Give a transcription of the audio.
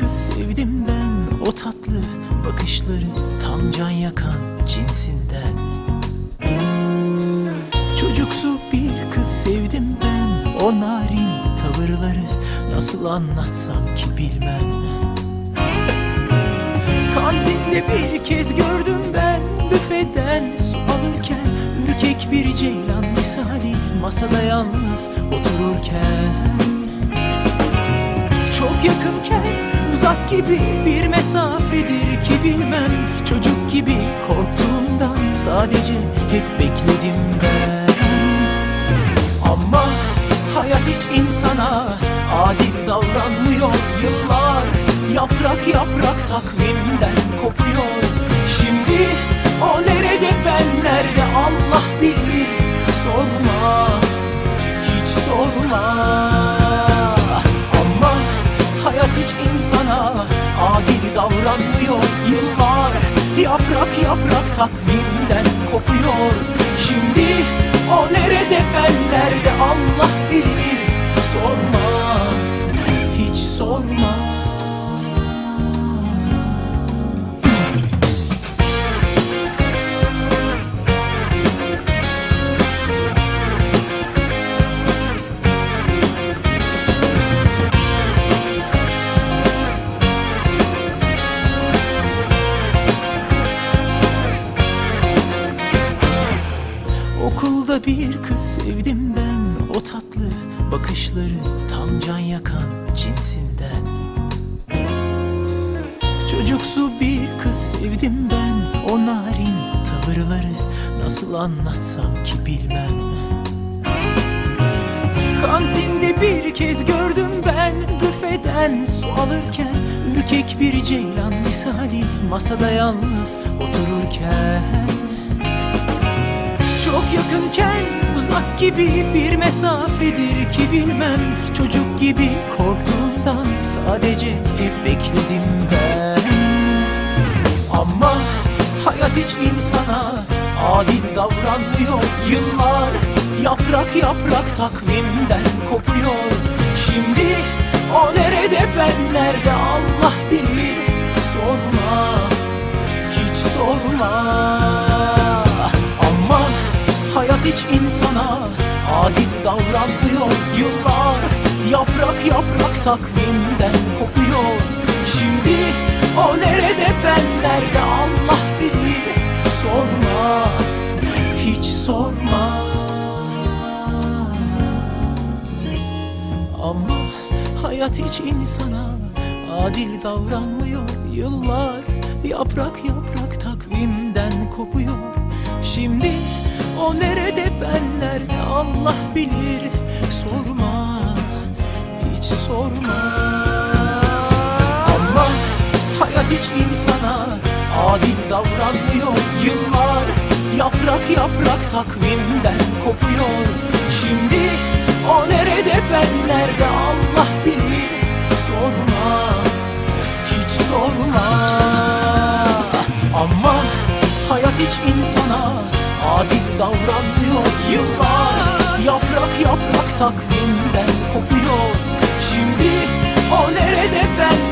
kız sevdim ben. O tatlı bakışları tam can yakan cinsinden. Çocuksu bir kız sevdim ben. O narin tavırları nasıl anlatsam ki bilmem. Kantinde bir kez gördüm ben. Büfeden su alırken Ürkek bir ceylan misali masada yalnız otururken yakınken uzak gibi bir mesafedir ki bilmem. Çocuk gibi korktuğumdan sadece hep bekledim ben. Ama hayat hiç insana adil davranmıyor. Yıllar yaprak yaprak takvimden yaprak yaprak takvimden kopuyor. Şimdi o nerede Okulda bir kız sevdim ben. O tatlı bakışları tam can yakan cinsinden. Çocuksu bir kız sevdim ben. O narin tavırları nasıl anlatsam ki bilmem. Kantinde bir kez gördüm ben. Büfeden su alırken Ürkek bir ceylan misali. Masada yalnız otururken çok yakınken uzak gibi bir mesafedir ki bilmem. Çocuk gibi korktuğumdan sadece hep bekledim ben. Ama hayat hiç insana adil davranmıyor. Yıllar yaprak yaprak takvimden kopuyor. Şimdi o nerede ben nerede Allah bilir. Sorma hiç sorma hayat hiç insana adil davranmıyor. Yıllar yaprak yaprak takvimden kopuyor. Şimdi o nerede ben nerede Allah bilir. Sorma hiç sorma. Ama hayat hiç insana adil davranmıyor. Yıllar yaprak yaprak takvimden kopuyor. Şimdi o nerede ben nerede Allah bilir. Sorma hiç sorma. Ama hayat hiç insana adil davranmıyor. Yıllar yaprak yaprak takvimden kopuyor. Şimdi o nerede ben nerede Allah bilir. Sorma hiç sorma. Ama hayat hiç insana adil davranmıyor Yıllar yaprak yaprak takvimden kopuyor. Şimdi o nerede ben?